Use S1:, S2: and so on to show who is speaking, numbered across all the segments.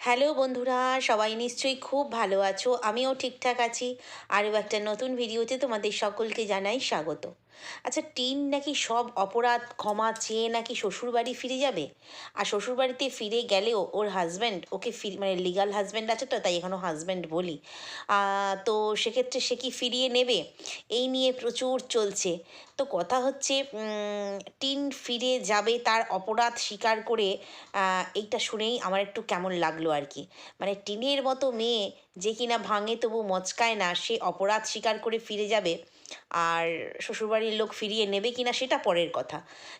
S1: Hello বন্ধুরা, সবাই নিশ্চয়ই খুব ভালো আছো। আমিও ঠিকঠাক আছি। আরও একটা নতুন ভিডিওতে তোমাদের সকলকে জানাই স্বাগত। আচ্ছা টিন নাকি সব অপরাধ, ক্ষমা চেয়ে নাকি শ্বশুরবাড়ি ফিরে যাবে? আর শ্বশুরবাড়িতে ফিরে গেলেও ওর হাজব্যান্ড ওকে ফির মানে লিগাল হাজব্যান্ড আছে তো, তাই এখনও হাজব্যান্ড বলি। তো সেক্ষেত্রে সে কি ফিরিয়ে নেবে? এই নিয়ে প্রচুর চলছে। তো কথা হচ্ছে টিন ফিরে যাবে তার অপরাধ স্বীকার করে এইটা শুনেই আমার একটু কেমন লাগল আর কি। মানে টিনের মতো মেয়ে যে কিনা ভাঙে তবু মচকায় না, সে অপরাধ স্বীকার করে ফিরে যাবে। আর শ্বশুরবাড়ির লোক ফিরিয়ে নেবে কিনা সেটা পরের কথা।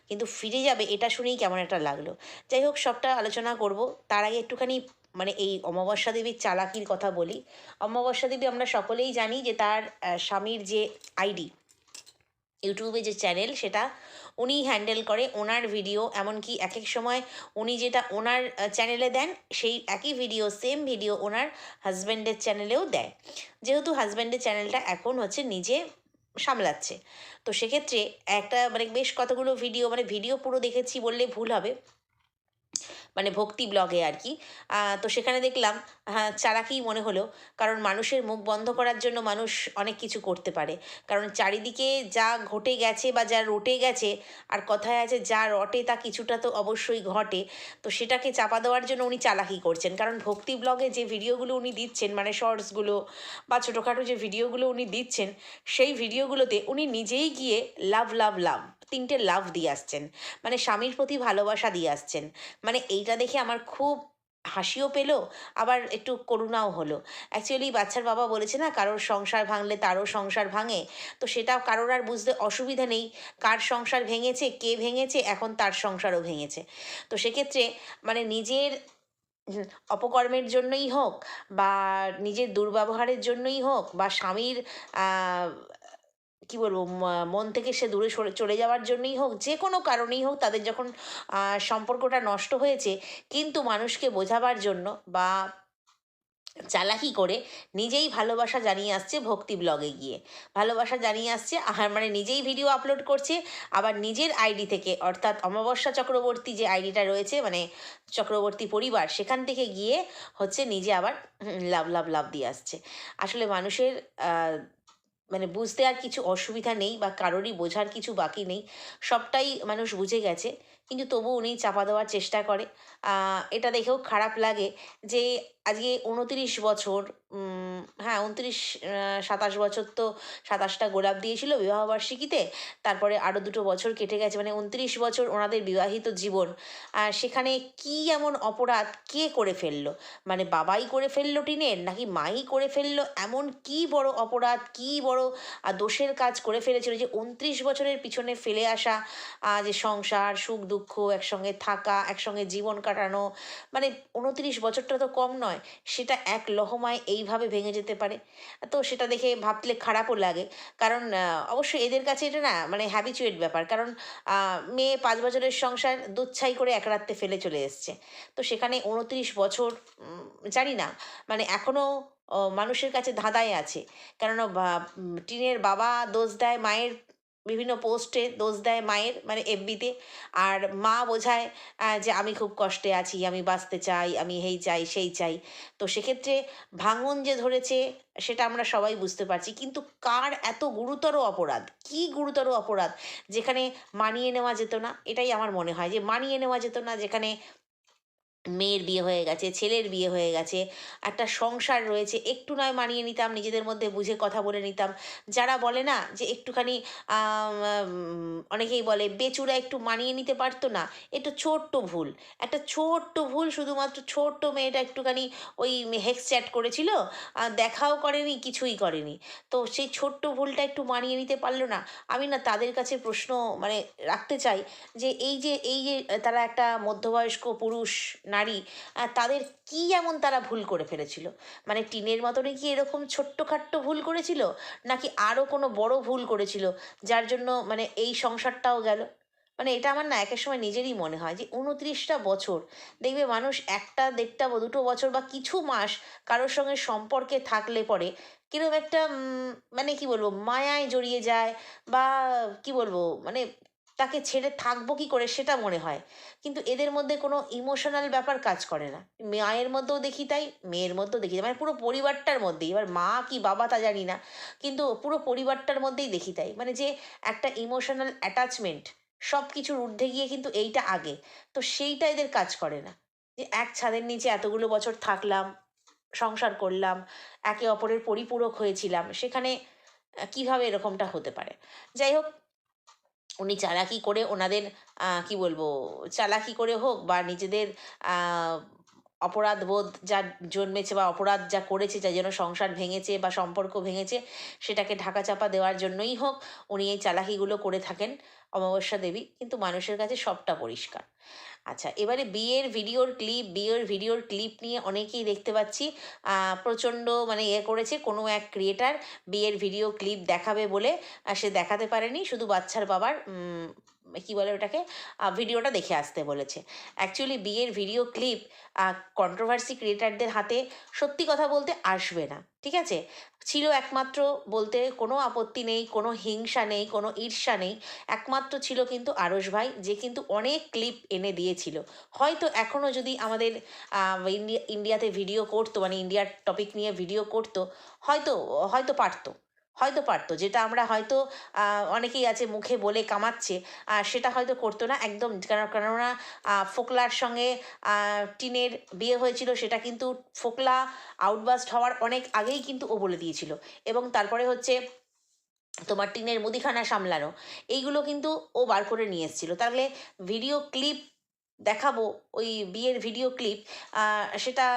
S1: কিন্তু ফিরে যাবে এটা শুনেই কেমন একটা লাগল। যাই হোক, সবটা আলোচনা করব। তার আগে একটুখানি মানে এই অমাবস্যা দেবীর চালাকির কথা বলি। অমাবস্যা দেবী আমরা সকলেই জানি যে তার স্বামীর যে আইডি, ইউটিউবে যে চ্যানেল, সেটা উনি হ্যান্ডেল করে, ওনার ভিডিও। এমনকি এক এক সময় উনি যেটা ওনার চ্যানেলে দেন, সেই একই ভিডিও সেম ভিডিও ওনার হাজব্যান্ডের চ্যানেলেও দেয়। যেহেতু হাজব্যান্ডের চ্যানেলটা এখন হচ্ছে নিজে সামলাচ্ছে। তো সেক্ষেত্রে একটা মানে বেশ কতগুলো ভিডিও মানে ভিডিও পুরো দেখেছি বললে ভুল হবে। মানে ভক্তি ব্লগে আর কি তো সেখানে দেখলাম হ্যাঁ চালাকিই মনে হলো, কারণ মানুষের মুখ বন্ধ করার জন্য মানুষ অনেক কিছু করতে পারে। কারণ চারিদিকে যা ঘটে গেছে বা যা রটে গেছে, আর কথায় আছে যা রটে তা কিছুটা তো অবশ্যই ঘটে, তো সেটাকে চাপা দেওয়ার জন্য উনি চালাকি করছেন। কারণ ভক্তি ব্লগে যে ভিডিওগুলো উনি দিচ্ছেন মানে শর্টসগুলো বা ছোটোখাটো যে ভিডিওগুলো উনি দিচ্ছেন, সেই ভিডিওগুলোতে উনি নিজেই গিয়ে লাভ লাভ লাভ তিনটে লাভ দিয়ে আসছেন। মানে স্বামীর প্রতি ভালোবাসা দিয়ে আসছেন। মানে এইটা দেখে আমার খুব হাসিও পেল, আবার একটু করুণাও হলো। অ্যাকচুয়ালি বাচ্চার বাবা বলেছে না, কারোর সংসার ভাঙলে তারও সংসার ভাঙে। তো সেটা কারোর আর বুঝতে অসুবিধা নেই, কার সংসার ভেঙেছে, কে ভেঙেছে, এখন তার সংসারও ভেঙেছে। তো সেক্ষেত্রে মানে নিজের অপকর্মের জন্যই হোক বা নিজের দুর্ব্যবহারের জন্যই হোক বা স্বামীর কি বলব মন থেকে সে দূরে সরে, চলে যাওয়ার জন্যই হোক, যে কোনো কারণেই হোক তাদের যখন সম্পর্কটা নষ্ট হয়েছে, কিন্তু মানুষকে বোঝাবার জন্য বা চালাকি করে নিজেই ভালোবাসা জানিয়ে আসছে ভক্তি ব্লগে গিয়ে। ভালোবাসা জানিয়ে আসছে আর মানে নিজেই ভিডিও আপলোড করছে, আবার নিজের আইডি থেকে, অর্থাৎ অমাবস্যা চক্রবর্তী যে আইডিটা রয়েছে মানে চক্রবর্তী পরিবার, সেখান থেকে গিয়ে হচ্ছে নিজে আবার লাভ লাভ লাভ দিয়ে আসছে। আসলে মানুষের মানে বুঝতে আর কিছু অসুবিধা নেই বা কারোরই বোঝার কিছু বাকি নেই, সবটাই মানুষ বুঝে গেছে। কিন্তু তবু উনি চাপা দেওয়ার চেষ্টা করে। এটা দেখেও খারাপ লাগে যে আজকে উনতিরিশ বছর হ্যাঁ উনত্রিশ সাতাশ বছর তো সাতাশটা গোলাপ দিয়েছিল বিবাহবার্ষিকীতে, তারপরে আরও দুটো বছর কেটে গেছে মানে উনত্রিশ বছর ওনাদের বিবাহিত জীবন। আর সেখানে কি এমন অপরাধ কে করে ফেলল? মানে বাবাই করে ফেলল টিনের, নাকি মাই করে ফেলল? এমন কি বড় অপরাধ, কি বড় দোষের কাজ করে ফেলেছিল যে উনত্রিশ বছরের পিছনে ফেলে আসা যে সংসার, সুখ, দুঃখ, একসঙ্গে থাকা, একসঙ্গে জীবন কাটানো মানে উনত্রিশ বছরটা তো কম নয়, সেটা এক লহমায় এইভাবে ভেঙে যেতে পারে। তো সেটা দেখে ভাবলে খারাপও লাগে। কারণ অবশ্যই এদের কাছে এটা না মানে হ্যাবিচুয়েট ব্যাপার। কারণ মেয়ে পাঁচ বছরের সংসার দুচ্ছাই করে এক রাত্রে ফেলে চলে এসছে। তো সেখানে উনত্রিশ বছর জানি না মানে এখনও মানুষের কাছে ধাঁধায় আছে। কেননা টিনের বাবা দোষ দেয়, মায়ের বিভিন্ন পোস্টে দোষ দেয় মায়ের মানে এফবিতে। আর মা বোঝায় যে আমি খুব কষ্টে আছি, আমি বাঁচতে চাই, আমি এই চাই, সেই চাই। তো সেক্ষেত্রে ভাঙন যে ধরেছে, সেটা আমরা সবাই বুঝতে পারছি। কিন্তু কার এত গুরুতর অপরাধ? কি গুরুতর অপরাধ? যেখানে মানিয়ে নেওয়া যেত না, এটাই আমার মনে হয়। যে মানিয়ে নেওয়া যেত না, যেখানে মেয়ের বিয়ে হয়ে গেছে, ছেলের বিয়ে হয়ে গেছে, একটা সংসার রয়েছে, একটু নয় মানিয়ে নিতাম, নিজেদের মধ্যে বুঝে কথা বলে নিতাম। যারা বলে না যে একটুখানি অনেকেই বলে বেচুরা একটু মানিয়ে নিতে পারতো না একটু ছোট্ট ভুল। একটা ছোট্ট ভুল শুধুমাত্র ছোট্ট মেয়েটা একটুখানি ওই হেক্স চ্যাট করেছিল দেখাও করেনি, কিছুই করেনি। তো সেই ছোট্ট ভুলটা একটু মানিয়ে নিতে পারল না, আমি না তাদের কাছে প্রশ্ন মানে রাখতে চাই যে এই যে এই যে, তারা একটা মধ্যবয়স্ক পুরুষ নারী তাদের কি এমন তারা ভুল করে ফেলেছিল? মানে টিনের মতনই কি এরকম ছোট্টখাট্ট ভুল করেছিল? নাকি আরও কোনো বড় ভুল করেছিল যার জন্য মানে এই সংসারটাও গেল? মানে এটা আমার না একের সময় নিজেরই মনে হয় যে উনত্রিশটা বছর, দেখবে মানুষ একটা, দেড়টা বা দুটো বছর বা কিছু মাস কারোর সঙ্গে সম্পর্কে থাকলে পরে কীরকম একটা মানে কি বলব, মায়ায় জড়িয়ে যায় বা কি বলব মানে তাকে ছেড়ে থাকব কি করে সেটা মনে হয়। কিন্তু এদের মধ্যে কোনো ইমোশনাল ব্যাপার কাজ করে না। মায়ের মধ্যেও দেখি তাই, মেয়ের মধ্যেও দেখি তাই। মানে পুরো পরিবারটার মধ্যেই। এবার মা কি বাবা তা জানি না। কিন্তু পুরো পরিবারটার মধ্যেই দেখি তাই। মানে যে একটা ইমোশনাল অ্যাটাচমেন্ট সব কিছুর ঊর্ধ্বে গিয়ে কিন্তু এইটা আগে। তো সেইটা এদের কাজ করে না। যে এক ছাদের নিচে এতগুলো বছর থাকলাম, সংসার করলাম, একে অপরের পরিপূরক হয়েছিলাম। সেখানে কীভাবে এরকমটা হতে পারে? যাই হোক উনি চালাকি করে ওনাদের কি বলব, চালাকি করে হোক বা নিজেদের অপরাধবোধ অপরাধ বোধ যা জন্মেছে বা অপরাধ যা করেছে, যা যেন সংসার ভেঙেছে বা সম্পর্ক ভেঙেছে, সেটাকে ঢাকা চাপা দেওয়ার জন্যই হোক উনি এই চালাকিগুলো করে থাকেন অমাবস্যা দেবী। কিন্তু মানুষের কাছে সবটা পরিষ্কার। আচ্ছা এবারে বিয়ের ভিডিওর ক্লিপ বিয়ের ভিডিওর ক্লিপ নিয়ে অনেকেই দেখতে পাচ্ছি। প্রচণ্ড মানে ইয়ে করেছে কোনো এক ক্রিয়েটার বিয়ের ভিডিও ক্লিপ দেখাবে বলে সে দেখাতে পারেনি, শুধু বাচ্চার বাবার কি বলে ওটাকে ভিডিওটা দেখে আসতে বলেছে। অ্যাকচুয়ালি বিয়ের ভিডিও ক্লিপ কন্ট্রোভার্সি ক্রিয়েটারদের হাতে সত্যি কথা বলতে আসবে না, ঠিক আছে? ছিল একমাত্র বলতে কোনো আপত্তি নেই, কোনো হিংসা নেই, কোনো ঈর্ষা নেই। একমাত্র ছিল কিন্তু আরস ভাই, যে কিন্তু অনেক ক্লিপ এনে দিয়েছিল। হয়তো এখনও যদি আমাদের ইন্ডিয়া ইন্ডিয়াতে ভিডিও করতো মানে ইন্ডিয়ার টপিক নিয়ে ভিডিও করতো, হয়তো হয়তো পারতো। হয়তো পারতো। যেটা আমরা হয়তো অনেকেই আছে মুখে বলে কামাচ্ছে আহ, সেটা হয়তো করতো না। একদম কেন কেননা ফোকলার সঙ্গে টিনের বিয়ে হয়েছিল সেটা কিন্তু ফোকলা আউটবাস্ট হওয়ার অনেক আগেই কিন্তু ও বলে দিয়েছিল। এবং তারপরে হচ্ছে তোমার টিনের মুদিখানা সামলানো এইগুলো কিন্তু ও বার করে নিয়ে এসেছিল। তাহলে ভিডিও ক্লিপ দেখাবো ওই বিয়ের ভিডিও ক্লিপ সেটা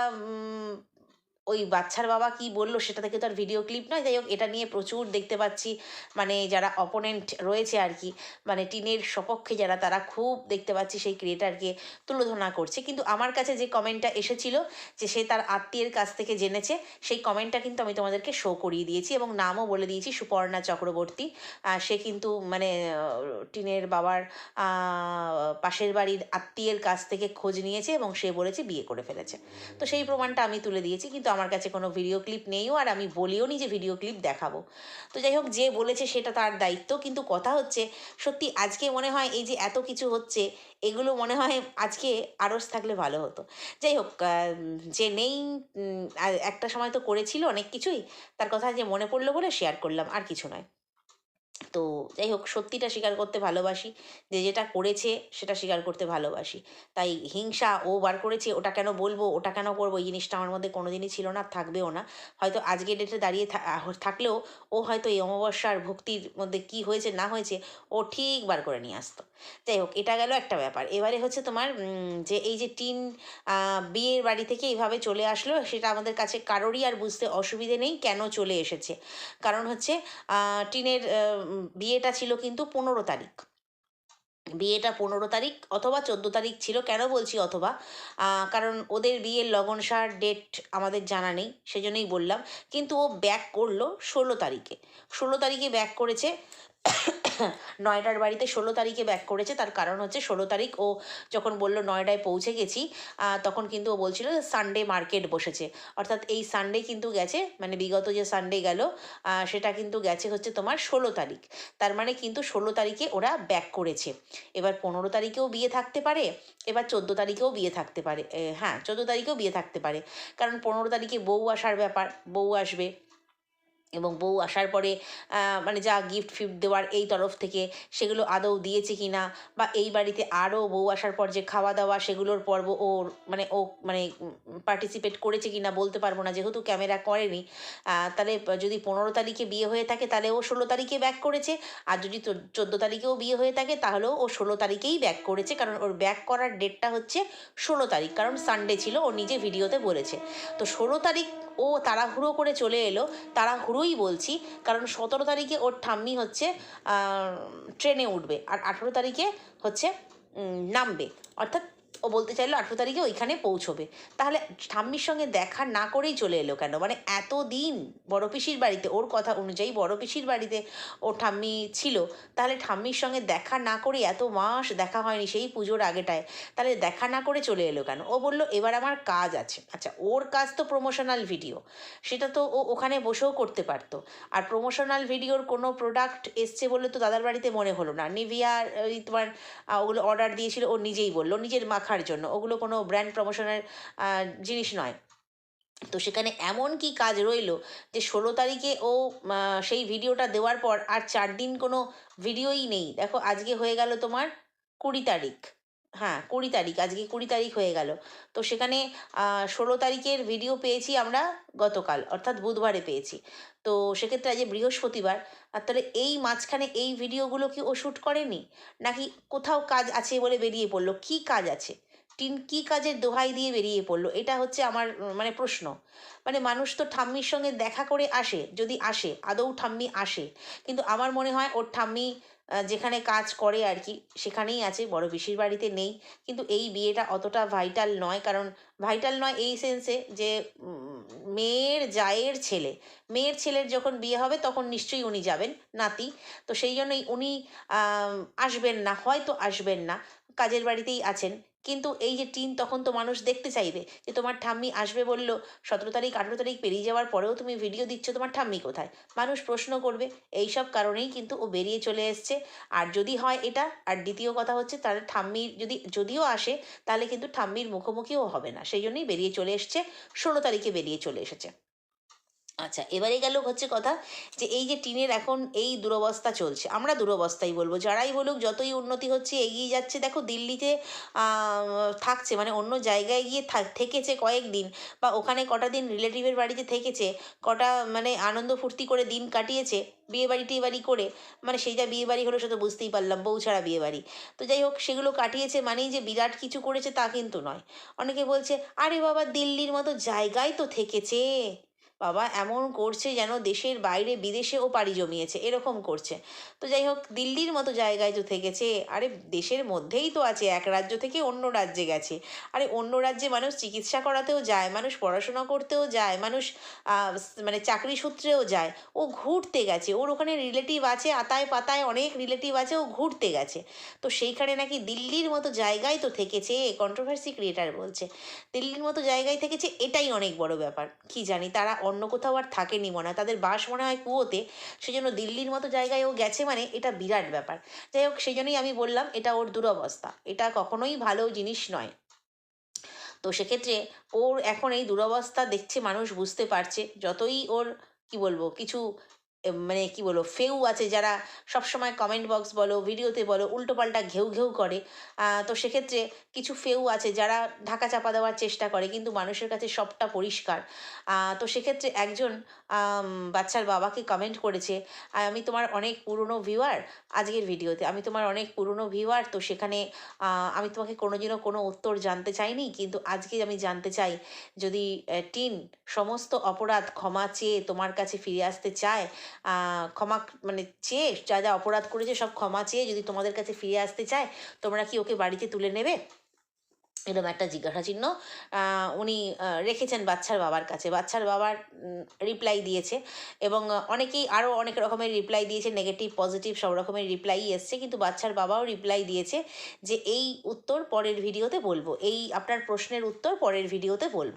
S1: ওই বাচ্চার বাবা কি বলল সেটা থেকে তো আর ভিডিও ক্লিপ নয়। যাই হোক, এটা নিয়ে প্রচুর দেখতে পাচ্ছি। মানে যারা অপোনেন্ট রয়েছে আর কি মানে টিনের সপক্ষে যারা, তারা খুব দেখতে পাচ্ছি সেই ক্রিয়েটারকে তুলোধনা করছে। কিন্তু আমার কাছে যে কমেন্টটা এসেছিল, যে সে তার আত্মীয়ের কাছ থেকে জেনেছে, সেই কমেন্টটা কিন্তু আমি তোমাদেরকে শো করিয়ে দিয়েছি এবং নামও বলে দিয়েছি সুপর্ণা চক্রবর্তী। সে কিন্তু মানে টিনের বাবার পাশের বাড়ির আত্মীয়ের কাছ থেকে খোঁজ নিয়েছে এবং সে বলেছে বিয়ে করে ফেলেছে। তো সেই প্রমাণটা আমি তুলে দিয়েছি। কিন্তু আমার কাছে কোনো ভিডিও ক্লিপ নেইও আর আমি বলিও নি যে ভিডিও ক্লিপ দেখাবো। তো যাই হোক, যে বলেছে সেটা তার দায়িত্ব। কিন্তু কথা হচ্ছে, সত্যি আজকে মনে হয় এই যে এত কিছু হচ্ছে, এগুলো মনে হয় আজকে আরস থাকলে ভালো হতো। যাই হোক যে নেই একটা সময় তো করেছিল অনেক কিছুই, তার কথা যে মনে পড়ল বলে শেয়ার করলাম, আর কিছু নয়। তো যাই হোক, সত্যিটা স্বীকার করতে ভালোবাসি। যে যেটা করেছে, সেটা স্বীকার করতে ভালোবাসি। তাই হিংসা ও বার করেছে, ওটা কেন বলব, ওটা কেন করব, এই জিনিসটা আমার মধ্যে কোনোদিনই ছিল না, থাকবেও না। হয়তো আজকে ডেটে দাঁড়িয়ে থাকলেও ও হয়তো এই অমাবস্যার ভক্তির মধ্যে কি হয়েছে, না হয়েছে, ও ঠিক বার করে নিয়ে আসতো। যাই হোক, এটা গেল একটা ব্যাপার। এবারে হচ্ছে তোমার যে এই যে টিন বিয়ের বাড়ি থেকে এইভাবে চলে আসলো, সেটা আমাদের কাছে কারোরই আর বুঝতে অসুবিধে নেই কেন চলে এসেছে। কারণ হচ্ছে টিনের বিয়েটা ছিল কিন্তু পনেরো তারিখ। বিয়েটা পনেরো তারিখ অথবা চোদ্দ তারিখ ছিল, কেন বলছি অথবা? কারণ ওদের বিয়ের লগনসার ডেট আমাদের জানা নেই, সেজন্যই বললাম। কিন্তু ও ব্যাক করল ষোলো তারিখে। ষোলো তারিখে ব্যাক করেছে নয়ডার বাড়িতে ষোলো তারিখে ব্যাক করেছে। তার কারণ হচ্ছে ষোলো তারিখ ও যখন বলল নয়ডায় পৌঁছে গেছি তখন কিন্তু ও বলছিল সানডে মার্কেট বসেছে। অর্থাৎ এই সানডে কিন্তু গেছে মানে বিগত যে সানডে গেল সেটা কিন্তু গেছে হচ্ছে তোমার ষোলো তারিখ। তার মানে কিন্তু ষোলো তারিখে ওরা ব্যাক করেছে। এবার পনেরো তারিখেও বিয়ে থাকতে পারে, এবার চোদ্দ তারিখেও বিয়ে থাকতে পারে হ্যাঁ চোদ্দ তারিখেও বিয়ে থাকতে পারে। কারণ পনেরো তারিখে বউ আসার ব্যাপার, বউ আসবে। এবং বউ আসার পরে মানে যা গিফট ফিফট দেওয়ার এই তরফ থেকে সেগুলো আদৌ দিয়েছে কি না বা এই বাড়িতে আরও বউ আসার পর যে খাওয়া দাওয়া সেগুলোর পর্ব ওর মানে ও মানে পার্টিসিপেট করেছে কি না বলতে পারব না, যেহেতু ক্যামেরা করেনি তাহলে যদি পনেরো তারিখে বিয়ে হয়ে থাকে তাহলে ও ষোলো তারিখে ব্যাক করেছে, আর যদি চোদ্দ তারিখেও বিয়ে হয়ে থাকে তাহলেও ও ষোলো তারিখেই ব্যাক করেছে, কারণ ওর ব্যাক করার ডেটটা হচ্ছে ষোলো তারিখ, কারণ সানডে ছিল, ও নিজে ভিডিওতে বলেছে। তো ষোলো তারিখ ও তাড়াহুড়ো করে চলে এলো, তাড়াহুড়োই বলছি, কারণ সতেরো তারিখে ওর ঠাম্মি হচ্ছে ট্রেনে উঠবে, আর আঠেরো তারিখে হচ্ছে নামবে, অর্থাৎ ও বলতে চাইলো আঠেরো তারিখে ওইখানে পৌঁছবে। তাহলে ঠাম্মির সঙ্গে দেখা না করেই চলে এলো কেন? মানে এত দিন বড় পিসির বাড়িতে, ওর কথা অনুযায়ী বড় পিসির বাড়িতে ও ঠাম্মি ছিল, তাহলে ঠাম্মির সঙ্গে দেখা না করে এত মাস দেখা হয়নি সেই পুজোর আগেটায়, তাহলে দেখা না করে চলে এলো কেন? ও বলল, এবার আমার কাজ আছে। আচ্ছা ওর কাজ তো প্রমোশনাল ভিডিও সেটা তো ও ওখানে বসেও করতে পারতো। আর প্রমোশনাল ভিডিওর কোনো প্রোডাক্ট এসছে বলে তো দাদার বাড়িতে মনে হলো না। নিভিয়ার, ওই তোমার ওগুলো অর্ডার দিয়েছিল, ও নিজেই বলল, নিজের মাখার জন্য। ওগুলো কোনো ব্র্যান্ড প্রমোশনের জিনিস নয়। তো সেখানে এমন কি কাজ রইল যে ষোলো তারিখে ও সেই ভিডিওটা দেওয়ার পর আর চার দিন কোনো ভিডিওই নেই। দেখো আজকে হয়ে গেল তোমার কুড়ি তারিখ। হ্যাঁ কুড়ি তারিখ, আজকে কুড়ি তারিখ হয়ে গেল। তো সেখানে ষোলো তারিখের ভিডিও পেয়েছি আমরা গতকাল, অর্থাৎ বুধবারে পেয়েছি। তো সেক্ষেত্রে আজ বৃহস্পতিবার, আর তাহলে এই মাঝখানে এই ভিডিওগুলো কি ও শ্যুট করেনি? নাকি কোথাও কাজ আছে বলে বেরিয়ে পড়ল? কি কাজ আছে? টিন, কি কাজের দোহাই দিয়ে বেরিয়ে পড়ল? এটা হচ্ছে আমার মানে প্রশ্ন। মানে মানুষ তো ঠাম্মির সঙ্গে দেখা করে আসে, যদি আসে, আদৌ ঠাম্মি আসে। কিন্তু আমার মনে হয় ওর ঠাম্মি যেখানে কাজ করে আর কি, সেখানেই আছে, বড় পিসির বাড়িতে নেই। কিন্তু এই বিয়েটা অতটা ভাইটাল নয়, কারণ ভাইটাল নয় এই সেন্সে যে মেয়ের জায়ের ছেলে, মেয়ের ছেলের যখন বিয়ে হবে তখন নিশ্চয়ই উনি যাবেন, নাতি। তো সেই জন্যই উনি আসবেন না, হয়তো আসবেন না, কাজের বাড়িতেই আছেন। কিন্তু এই যে টিন তখন তো মানুষ দেখতে চাইবে যে তোমার ঠাম্মি আসবে বলল, সতেরো তারিখ, আঠেরো তারিখ পেরিয়ে যাওয়ার পরেও তুমি ভিডিও দিচ্ছ তোমার ঠাম্মি কোথায়? মানুষ প্রশ্ন করবে এই সব কারণেই কিন্তু ও বেরিয়ে চলে এসছে। আর যদি হয় এটা, আর দ্বিতীয় কথা হচ্ছে তাহলে ঠাম্মির যদি, যদিও আসে, তাহলে কিন্তু ঠাম্মির মুখোমুখিও হবে না। সেই জন্যই বেরিয়ে চলে এসছে, ষোলো তারিখে বেরিয়ে চলে এসেছে। আচ্ছা এবারে গেল হচ্ছে কথা যে এই যে টিনের এখন এই দুরবস্থা চলছে, আমরা দুরবস্থাই বলব, যারাই বলুক যতই উন্নতি হচ্ছে এগিয়ে যাচ্ছে, দেখো দিল্লিতে থাকছে মানে অন্য জায়গায় গিয়ে থাক- থেকেছে কয়েকদিন বা ওখানে কটা দিন রিলেটিভের বাড়িতে থেকেছে, কটা মানে আনন্দ ফুর্তি করে দিন কাটিয়েছে বিয়ে বাড়ি টিয়ে বাড়ি করে মানে সেইটা বিয়ে বাড়ি হলো সেটা বুঝতেই পারলাম, বউ ছাড়া বিয়ে বাড়ি তো যাই হোক, সেগুলো কাটিয়েছে মানেই যে বিরাট কিছু করেছে তা কিন্তু নয়। অনেকে বলছে, আরে বাবা, দিল্লির মতো জায়গায় তো থেকেছে। বাবা, এমন করছে যেন দেশের বাইরে বিদেশে ও পাড়ি জমিয়েছে, এরকম করছে। তো যাই হোক, দিল্লির মতো জায়গায় তো থেকেছে, আরে দেশের মধ্যেই তো আছে, এক রাজ্য থেকে অন্য রাজ্যে গেছে। আরে অন্য রাজ্যে মানুষ চিকিৎসা করাতেও যায়, মানুষ পড়াশোনা করতেও যায়, মানুষ মানে চাকরি সূত্রেও যায়। ও ঘুরতে গেছে, ওর ওখানে রিলেটিভ আছে, আতায় পাতায় অনেক রিলেটিভ আছে, ও ঘুরতে গেছে। তো সেইখানে নাকি দিল্লির মতো জায়গায় তো থেকেছে কন্ট্রোভার্সি ক্রিয়েটার বলছে। দিল্লির মতো জায়গায় থেকেছে, এটাই অনেক বড় ব্যাপার। কি জানি, তারা অন্য কোথাও আর থাকেনি মনে হয়। তাদের বাস মনে হয় কুয়োতে, সেজন্য দিল্লির মতো জায়গায় ও গেছে মানে এটা বিরাট ব্যাপার। যাই হোক সেই জন্যই আমি বললাম, এটা ওর দুরবস্থা। এটা কখনোই ভালো জিনিস নয়। তো সেক্ষেত্রে ওর এখন এই দুরবস্থা দেখছে, মানুষ বুঝতে পারছে। যতই ওর, কি বলব, কিছু মানে কি বলব ফেউ আছে যারা সবসময় কমেন্ট বক্স বলো ভিডিওতে বলো উল্টোপাল্টা ঘেউ ঘেউ করে। তো সেক্ষেত্রে কিছু ফেউ আছে যারা ঢাকা চাপা দেওয়ার চেষ্টা করে কিন্তু মানুষের কাছে সবটা পরিষ্কার। তো সেক্ষেত্রে একজন বাচ্চার বাবাকে কমেন্ট করেছে "আহ, আমি তোমার অনেক পুরনো ভিউয়ার আজকের ভিডিওতে আমি তোমার অনেক পুরনো ভিউয়ার তো সেখানে আমি তোমাকে কোনোদিনও কোনো উত্তর জানতে চাইনি কিন্তু আজকে আমি জানতে চাই যদি টিন সমস্ত অপরাধ ক্ষমা চেয়ে তোমার কাছে ফিরে আসতে চায় ক্ষমা মানে চেয়ে, যা যা অপরাধ করেছে সব ক্ষমা চেয়ে যদি তোমাদের কাছে ফিরে আসতে চায়, তোমরা কি ওকে বাড়িতে তুলে নেবে? এরকম একটা জিজ্ঞাসা চিহ্ন। উনি রেখেছেন বাচ্চার বাবার কাছে। বাচ্চার বাবার রিপ্লাই দিয়েছে এবং অনেকেই আরও অনেক রকমের রিপ্লাই দিয়েছে নেগেটিভ পজিটিভ সব রকমের রিপ্লাই এসছে। কিন্তু বাচ্চার বাবাও রিপ্লাই দিয়েছে যে, এই উত্তর পরের ভিডিওতে বলব। এই আপনার প্রশ্নের উত্তর পরের ভিডিওতে বলব।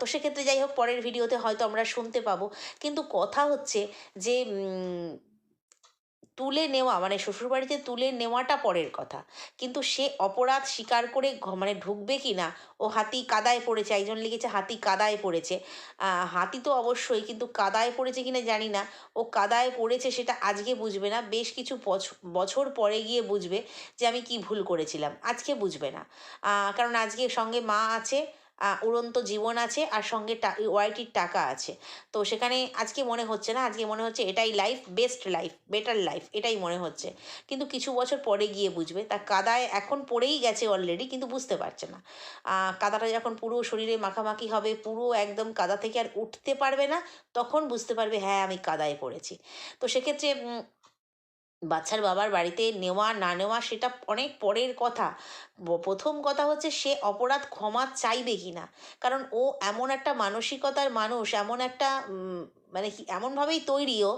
S1: তো সেক্ষেত্রে যাই হোক, পরের ভিডিওতে হয়তো আমরা শুনতে পাবো। কিন্তু কথা হচ্ছে যে তুলে নেওয়া মানে শ্বশুরবাড়িতে তুলে নেওয়াটা পরের কথা। কিন্তু সে অপরাধ স্বীকার করে মানে ঢুকবে কি না ও হাতি কাদায় পড়েছে, একজন লিখেছে হাতি কাদায় পড়েছে। হাতি তো অবশ্যই, কিন্তু কাদায় পড়েছে কিনা জানি না। ও কাদায় পড়েছে সেটা আজকে বুঝবে না, বেশ কিছু বছ- বছর পরে গিয়ে বুঝবে যে আমি কি ভুল করেছিলাম, আজকে বুঝবে না। কারণ আজকে সঙ্গে মা আছে উড়ন্ত জীবন আছে আর সঙ্গে ওয়াইটির টাকা আছে। তো সেখানে আজকে মনে হচ্ছে না, আজকে মনে হচ্ছে এটাই life best life better life এটাই মনে হচ্ছে। কিন্তু কিছু বছর পরে গিয়ে বুঝবে, তা কাদায় এখন পড়েই গেছে অলরেডি কিন্তু বুঝতে পারছে না। কাদাটা যখন পুরো শরীরে মাখামাখি হবে, পুরো একদম কাদা থেকে আর উঠতে পারবে না, তখন বুঝতে পারবে হ্যাঁ আমি কাদায় পড়েছি। তো সেক্ষেত্রে বাচ্চার বাবার বাড়িতে নেওয়া, না নেওয়া, সেটা অনেক পরের কথা। প্রথম কথা হচ্ছে সে অপরাধ ক্ষমা চাইবে কি না কারণ ও এমন একটা মানসিকতার মানুষ, এমন একটা মানে এমনভাবেই তৈরিও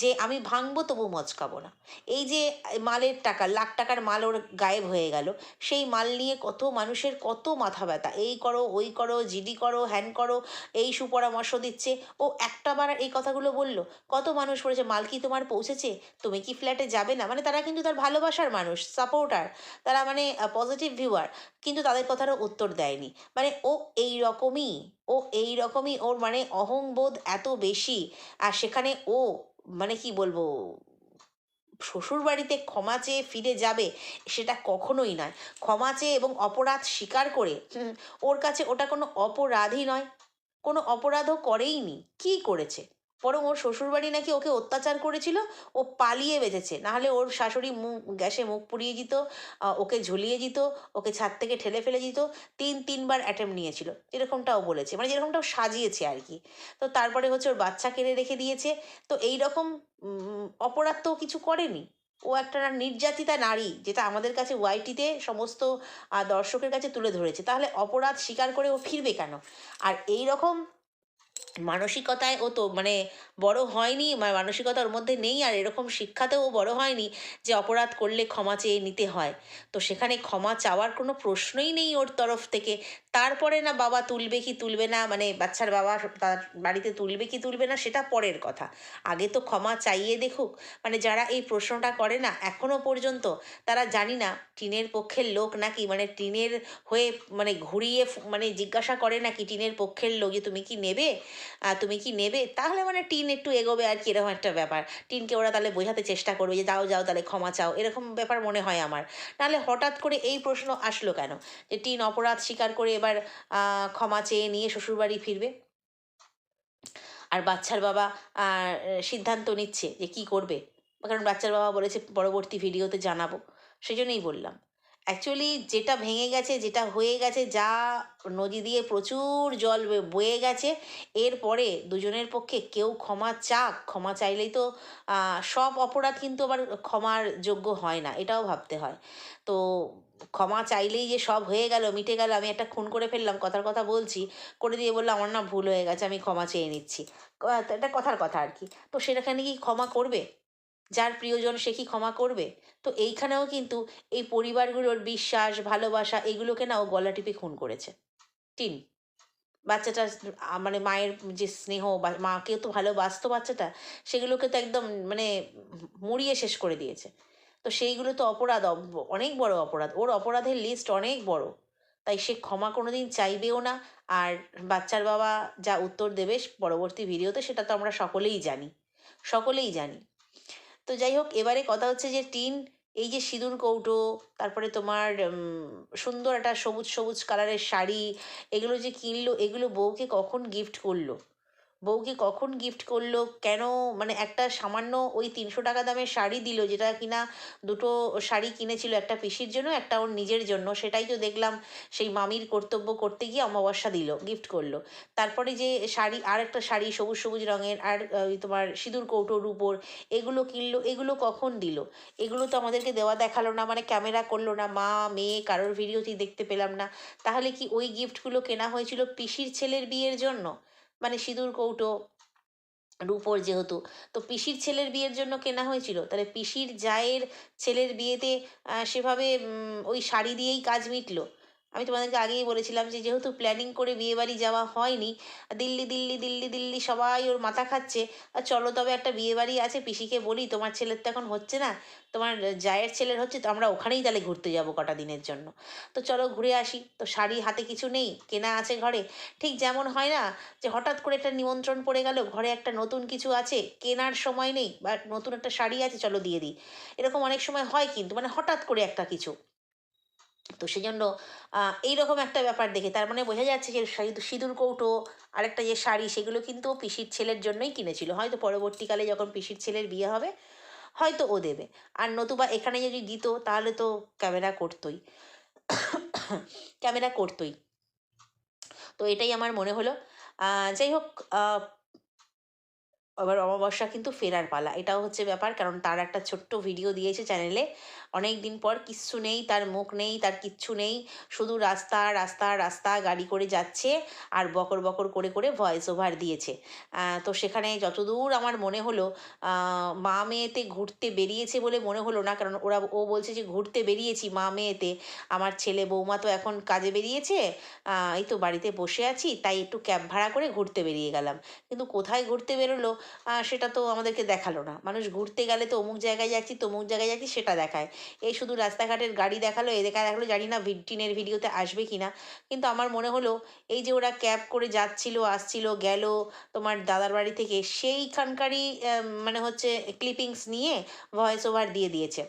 S1: যে আমি ভাঙবো তবু মচকাবো না। এই যে মালের টাকা, লাখ টাকার মাল ওর গায়েব হয়ে গেল, সেই মাল নিয়ে কত মানুষের কত মাথা ব্যথা। এই করো, ওই করো, জিডি করো, হ্যান করো, এই সুপরামর্শ দিচ্ছে। ও একটা বার এই কথাগুলো বলল, কত মানুষ বলেছে মাল কি তোমার পৌঁছেছে? তুমি কি ফ্ল্যাটে যাবে না? মানে তারা কিন্তু তার ভালোবাসার মানুষ সাপোর্টার তারা মানে পজিটিভ ভিউয়ার কিন্তু তাদের কথারও উত্তর দেয়নি। মানে ও এই রকমই ও এই রকমই ওর মানে অহংবোধ এত বেশি, আর সেখানে ও মানে কি বলব, শ্বশুরবাড়িতে ক্ষমা চেয়ে ফিরে যাবে সেটা কখনোই নয়। ক্ষমা চেয়ে এবং অপরাধ স্বীকার করে ওর কাছে ওটা কোনো অপরাধই নয়, কোনো অপরাধও করেইনি, কি করেছে? বরং ওর শ্বশুরবাড়ি নাকি ওকে অত্যাচার করেছিল, ও পালিয়ে বেঁচেছে। নাহলে ওর শাশুড়ি মুখ, গ্যাসে মুখ পুড়িয়ে দিত ওকে ঝুলিয়ে দিত, ওকে ছাদ থেকে ঠেলে ফেলে দিত, তিন, তিনবার অ্যাটেম্প নিয়েছিল। এরকমটাও বলেছে মানে যেরকমটাও সাজিয়েছে আর কি। তো তারপরে হচ্ছে ওর বাচ্চা কেড়ে রেখে দিয়েছে। তো এই রকম অপরাধ তো কিছু করেনি। ও একটা নির্যাতিতা নারী, যেটা আমাদের কাছে ওয়াইটিতে সমস্ত দর্শকের কাছে তুলে ধরেছে। তাহলে অপরাধ স্বীকার করে ও ফিরবে কেন? আর এই রকম মানসিকতায় ও তো মানে বড় হয়নি মানে মানসিকতার মধ্যে নেই আর এরকম শিক্ষাতেও বড় হয়নি যে অপরাধ করলে ক্ষমা চেয়ে নিতে হয়। তো সেখানে ক্ষমা চাওয়ার কোনো প্রশ্নই নেই ওর তরফ থেকে তারপরে না বাবা তুলবে কি তুলবে না মানে বাচ্চার বাবা তার বাড়িতে তুলবে কি তুলবে না, সেটা পরের কথা। আগে তো ক্ষমা চাইয়ে দেখুক মানে যারা এই প্রশ্নটা করে না, এখনও পর্যন্ত তারা জানি না, টিনের পক্ষের লোক নাকি মানে টিনের হয়ে মানে ঘুরিয়ে মানে জিজ্ঞাসা করে নাকি টিনের পক্ষের লোক তুমি কি নেবে? তুমি কি নেবে? তাহলে মানে টিন একটু এগোবে আর কি, এরকম একটা ব্যাপার। টিনকে ওরা তাহলে বোঝাতে চেষ্টা করবে যে, যাও যাও, তাহলে ক্ষমা চাও। এরকম ব্যাপার মনে হয় আমার। নাহলে হঠাৎ করে এই প্রশ্ন আসলো কেন? যে, টিন অপরাধ স্বীকার করে এবার ক্ষমা চেয়ে নিয়ে শ্বশুরবাড়ি ফিরবে। আর বাচ্চার বাবা সিদ্ধান্ত নিচ্ছে যে কি করবে। কারণ বাচ্চার বাবা বলেছে, পরবর্তী ভিডিওতে জানাব। সেই জন্যই বললাম। অ্যাকচুয়ালি যেটা ভেঙে গেছে, যেটা হয়ে গেছে, যা নদী দিয়ে প্রচুর জল বয়ে গেছে এরপরে দুজনের পক্ষে কেউ ক্ষমা চাক। ক্ষমা চাইলেই তো সব অপরাধ কিন্তু আবার ক্ষমার যোগ্য হয় না। এটাও ভাবতে হয়। তো ক্ষমা চাইলেই যে সব হয়ে গেল, মিটে গেল, আমি একটা খুন করে ফেললাম, কথার কথা বলছি, করে দিয়ে বললাম, আমার না ভুল হয়ে গেছে, আমি ক্ষমা চেয়ে নিচ্ছি। এটা কথার কথা আর কি। তো সেখানে কি ক্ষমা করবে? যার প্রিয়জন সে কি ক্ষমা করবে? তো এইখানেও কিন্তু এই পরিবারগুলোর বিশ্বাস, ভালোবাসা, এগুলোকে না ও গলা টিপে খুন করেছে। টিন। বাচ্চাটা মানে মায়ের যে স্নেহ, বা মাকেও তো ভালোবাসতো বাচ্চাটা, সেগুলোকে তো একদম মানে মুড়িয়ে শেষ করে দিয়েছে। তো সেইগুলো তো অপরাধ অনেক বড় অপরাধ। ওর অপরাধের লিস্ট অনেক বড়। তাই সে ক্ষমা কোনোদিন চাইবেও না। আর বাচ্চার বাবা যা উত্তর দেবে পরবর্তী ভিডিওতে সেটা তো আমরা সকলেই জানি। সকলেই জানি। তো যাই হোক, এবারে কথা হচ্ছে যে টিন, এই যে সিঁদুর কৌটো, তারপরে তোমার সুন্দর একটা সবুজ সবুজ কালারের শাড়ি, এগুলো যে কিনলো, এগুলো বউকে কখন গিফট করল? বউকে কখন গিফট করল? কেন? মানে একটা সামান্য ওই তিনশো টাকা দামের শাড়ি দিল, যেটা কিনা দুটো শাড়ি কিনেছিল একটা পিসির জন্য, একটা ওর নিজের জন্য। সেটাই তো দেখলাম সেই মামির কর্তব্য করতে গিয়ে অমাবস্যা দিল গিফট করল। তারপরে যে শাড়ি, আর একটা শাড়ি সবুজ সবুজ রঙের, আর তোমার সিঁদুর কৌটোর উপর, এগুলো কিনলো, এগুলো কখন দিল? এগুলো তো আমাদেরকে দেওয়া দেখাল না মানে ক্যামেরা করল না, মা, মেয়ে, কারোর ভিডিওতেই দেখতে পেলাম না। তাহলে কি ওই গিফটগুলো কেনা হয়েছিল পিসির ছেলের বিয়ের জন্য? মানে সিঁদুর, কৌটো, রূপোর যেহেতু। তো পিসির ছেলের বিয়ের জন্য কেনা হয়েছিল। তাহলে পিসির জায়ের ছেলের বিয়েতে সেভাবে ওই শাড়ি দিয়েই কাজ মিটলো। আমি তোমাদেরকে আগেই বলেছিলাম যে যেহেতু প্ল্যানিং করে বিয়ে বাড়ি যাওয়া হয়নি, দিল্লি দিল্লি দিল্লি দিল্লি সবাই ওর মাথা খাচ্ছে। আর চলো তবে একটা বিয়ে বাড়ি আছে, পিসিকে বলি, তোমার ছেলের তো এখন হচ্ছে না, তোমার জায়ের ছেলের হচ্ছে, তো আমরা ওখানেই তাহলে ঘুরতে যাব কটা দিনের জন্য। তো চলো ঘুরে আসি, তো শাড়ি হাতে কিছু নেই, কেনা আছে ঘরে। ঠিক যেমন হয় না, যে হঠাৎ করে একটা নিমন্ত্রণ পড়ে গেল, ঘরে একটা নতুন কিছু আছে, কেনার সময় নেই, বা নতুন একটা শাড়ি আছে, চলো দিয়ে দিই। এরকম অনেক সময় হয় কিন্তু মানে হঠাৎ করে একটা কিছু। তো সেই জন্য আহ, এইরকম একটা ব্যাপার দেখে তার মানে বোঝা যাচ্ছে যে সিঁদুর কৌটো আরেকটা যে শাড়ি সেগুলো কিন্তু পিসির ছেলের জন্যই কিনেছিল। হয়তো পরবর্তীকালে যখন পিসির ছেলের বিয়ে হবে হয়তো ও দেবে। আর নতুবা এখানে যদি দিত তাহলে তো ক্যামেরা করতোই। ক্যামেরা করতোই। তো এটাই আমার মনে হলো। যাই হোক আহ, এবার অমাবস্যা কিন্তু ফেরার পালা। এটাও হচ্ছে ব্যাপার। কারণ তার একটা ছোট্ট ভিডিও দিয়েছে চ্যানেলে অনেক দিন পর কিচ্ছু নেই তার মুখ নেই তার কিচ্ছু নেই। শুধু রাস্তা রাস্তা রাস্তা গাড়ি করে যাচ্ছে আর বকর বকর করে করে ভয়েস ওভার দিয়েছে। তো সেখানে যতদূর আমার মনে হলো মা মেয়েতে ঘুরতে বেরিয়েছে বলে মনে হলো না। কারণ ওরা ও বলছে যে ঘুরতে বেরিয়েছি মা মেয়েতে। আমার ছেলে বৌমা তো এখন কাজে বেরিয়েছে। এই তো বাড়িতে বসে আছি। তাই একটু ক্যাব ভাড়া করে ঘুরতে বেরিয়ে গেলাম। কিন্তু কোথায় ঘুরতে বেরোলো? সেটা তো আমাদেরকে দেখাল না। মানুষ ঘুরতে গেলে তো অমুক জায়গায় যাচ্ছি, তমুক জায়গায় যাচ্ছি, সেটা দেখায়। এই শুধু রাস্তাঘাটের গাড়ি দেখাল, এ দেখা দেখাল, জানি না টিনের ভিডিওতে আসবে কি না কিন্তু আমার মনে হলো, এই যে ওরা ক্যাব করে যাচ্ছিল, আসছিল, গেল তোমার দাদার বাড়ি থেকে, সেইখানকারই মানে হচ্ছে ক্লিপিংস নিয়ে ভয়েস ওভার দিয়ে দিয়েছে।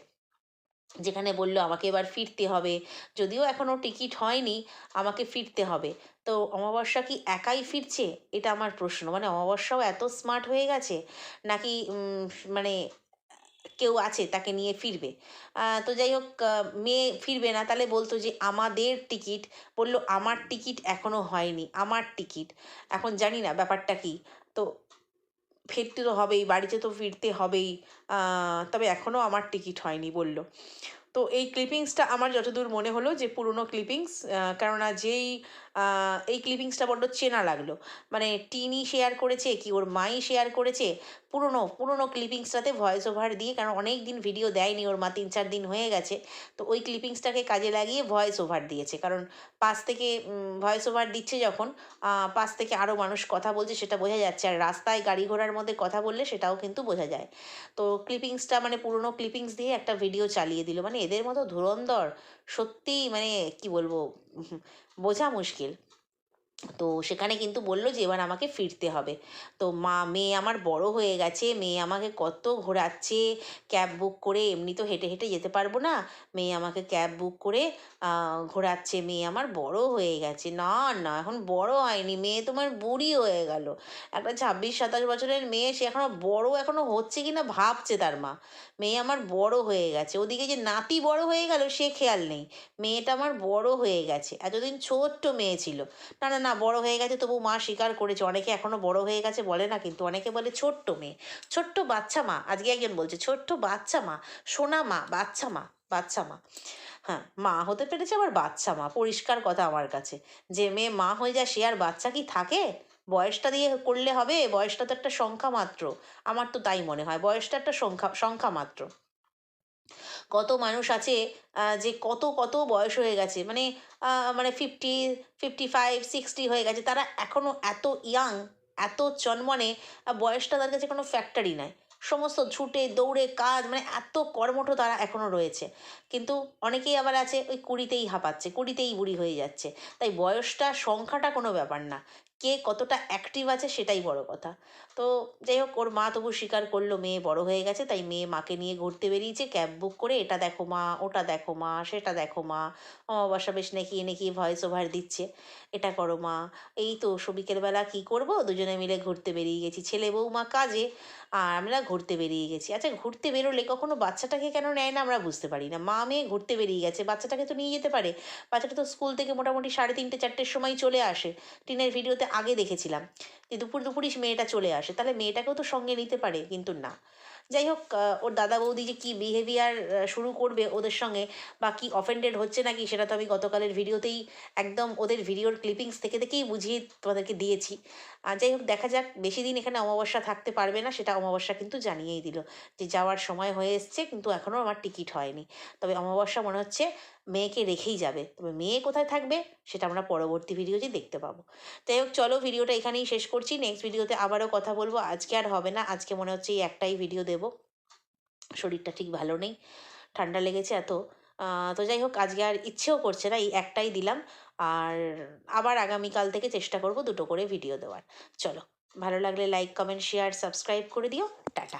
S1: যেখানে বলল, আমাকে এবার ফিরতে হবে। যদিও এখনও টিকিট হয়নি, আমাকে ফিরতে হবে। তো অমাবস্যা কি একাই ফিরছে? এটা আমার প্রশ্ন। মানে অমাবস্যাও এত স্মার্ট হয়ে গেছে, নাকি মানে কেউ আছে তাকে নিয়ে ফিরবে? তো যাই হোক মেয়ে ফিরবে না, তাহলে বলতো যে আমাদের টিকিট। বলল, আমার টিকিট এখনও হয়নি, আমার টিকিট। এখন জানি না ব্যাপারটা কি। তো ফিরতে তো হবেই, বাড়িতে তো ফিরতে হবেই। তবে এখনও আমার টিকিট হয়নি বলল। তো এই ক্লিপিংসটা আমার যতদূর মনে হলো যে পুরনো ক্লিপিংস কেননা যেই এই ক্লিপিংসটা বড্ড চেনা লাগল। মানে টিনি শেয়ার করেছে কি ওর মাই শেয়ার করেছে? পুরনো পুরনো ক্লিপিংসটাতে ভয়েস ওভার দিয়ে, কারণ অনেক দিন ভিডিও দেয়নি ওর মা, তিন চার দিন হয়ে গেছে। তো ওই ক্লিপিংসটাকে কাজে লাগিয়ে ভয়েস ওভার দিয়েছে। কারণ পাশ থেকে ভয়েস ওভার দিচ্ছে যখন পাশ থেকে আরও মানুষ কথা বলছে সেটা বোঝা যাচ্ছে। আর রাস্তায় গাড়ি ঘোড়ার মধ্যে কথা বললে সেটাও কিন্তু বোঝা যায়। তো ক্লিপিংসটা মানে পুরনো ক্লিপিংস দিয়ে একটা ভিডিও চালিয়ে দিল। মানে এদের মতো ধুরন্ধর সত্যিই মানে কি বলব বোঝা মুশকিল। তো সেখানে কিন্তু বলল যে, এবার আমাকে ফিরতে হবে। তো মা, মেয়ে আমার বড় হয়ে গেছে, মেয়ে আমাকে কত ঘোরাচ্ছে, ক্যাব বুক করে এমনি তো হেঁটে হেঁটে যেতে পারব না। মেয়ে আমাকে ক্যাব বুক করে ঘোরাচ্ছে, মেয়ে আমার বড় হয়ে গেছে। না না, এখন বড় হয়নি, মেয়ে তোমার বুড়ি হয়ে গেল। একটা ছাব্বিশ, সাতাশ বছরের মেয়ে, সে এখনও বড়, এখনও হচ্ছে কি না ভাবছে তার মা। মেয়ে আমার বড় হয়ে গেছে। ওদিকে যে নাতি বড় হয়ে গেল, সে খেয়াল নেই। মেয়েটা আমার বড় হয়ে গেছে। এতদিন ছোট্ট মেয়ে ছিল। না না না বড় হয়ে গেছে, তবু মা স্বীকার করেছে। অনেকে এখনও বড় হয়ে গেছে বলে না, কিন্তু অনেকে বলে ছোট্ট মেয়ে। ছোট্ট বাচ্চা মা, আজকে একজন বলছে, ছোট্ট বাচ্চা মা, সোনা মা, বাচ্চা মা বাচ্চা মা। হ্যাঁ মা হতে পেরেছে আবার বাচ্চা মা, পরিষ্কার কথা আমার কাছে। যে মেয়ে মা হয়ে যায়, সে আর বাচ্চা কি থাকে? বয়সটা দিয়ে করলে হবে, বয়সটা তো একটা সংখ্যা মাত্র। আমার তো তাই মনে হয়, বয়সটা একটা সংখ্যা সংখ্যা মাত্র। কত মানুষ আছে যে কত কত বয়স হয়ে গেছে মানে মানে ফিফটি ফিফটি ফাইভ সিক্সটি হয়ে গেছে, তারা এখনও এত ইয়াং এত চনমনে বয়সটা তাদের কাছে কোনো ফ্যাক্টরি নয় সমস্ত ছুটে, দৌড়ে, কাজ মানে এত কর্মঠ তারা এখনও রয়েছে। কিন্তু অনেকেই আবার আছে, ওই কুড়িতেই হাঁপাচ্ছে, কুড়িতেই বুড়ি হয়ে যাচ্ছে। তাই বয়সটা, সংখ্যাটা কোনো ব্যাপার না। কে কতটা অ্যাক্টিভ আছে সেটাই বড় কথা। তো যাই হোক, ওর মা তবু স্বীকার করল মেয়ে বড় হয়ে গেছে, তাই মেয়ে মাকে নিয়ে ঘুরতে বেরিয়েছে ক্যাব বুক করে, এটা দেখো মা, ওটা দেখো মা, সেটা দেখো মা, অমাবস্যা বেশ নাকি নাকি ভয়েস ওভার দিচ্ছে। এটা করো মা, এই তো বিকেলবেলা কী করব? দুজনে মিলে ঘুরতে বেরিয়ে গেছি। ছেলে বৌমা কাজে, আর আমরা ঘুরতে বেরিয়ে গেছি। আচ্ছা ঘুরতে বেরোলে কখনো বাচ্চাটাকে কেন নেয় না আমরা বুঝতে পারি না। মা মেয়ে ঘুরতে বেরিয়ে গেছে, বাচ্চাটাকে তো নিয়ে যেতে পারে। বাচ্চাটা তো স্কুল থেকে মোটামুটি সাড়ে তিনটে, চারটের সময় চলে আসে। টিনের ভিডিওতে আগে দেখেছিলাম যে দুপুর দুপুরই মেয়েটা চলে আসে। তাহলে মেয়েটাকেও তো সঙ্গে নিতে পারে, কিন্তু না। যাই হোক ওর দাদা বৌদি যে কী বিহেভিয়ার শুরু করবে ওদের সঙ্গে বা কী অফেন্ডেড হচ্ছে নাকি সেটা তো আমি গতকালের ভিডিওতেই একদম ওদের ভিডিওর ক্লিপিংস থেকে থেকেই বুঝিয়ে তোমাদেরকে দিয়েছি। আর যাই হোক, দেখা যাক, বেশি দিন এখানে অমাবস্যা থাকতে পারবে না সেটা অমাবস্যা কিন্তু জানিয়েই দিল যে যাওয়ার সময় হয়ে এসছে, কিন্তু এখনও আমার টিকিট হয়নি। তবে অমাবস্যা মনে হচ্ছে মেয়েকে রেখেই যাবে। তবে মেয়ে কোথায় থাকবে সেটা আমরা পরবর্তী ভিডিওতে দেখতে পাবো। যাই হোক, চলো ভিডিওটা এখানেই শেষ করছি। নেক্সট ভিডিওতে আবারও কথা বলব। আজকে আর হবে না। আজকে মনে হচ্ছে এই একটাই ভিডিও দেবো। শরীরটা ঠিক ভালো নেই, ঠান্ডা লেগেছে এত। তো যাই হোক, আজকে আর ইচ্ছেও করছে না, এই একটাই দিলাম। আর আবার আগামীকাল থেকে চেষ্টা করব দুটো করে ভিডিও দেওয়ার। চলো, ভালো লাগলে লাইক কমেন্ট শেয়ার সাবস্ক্রাইব করে দিও। টাটা।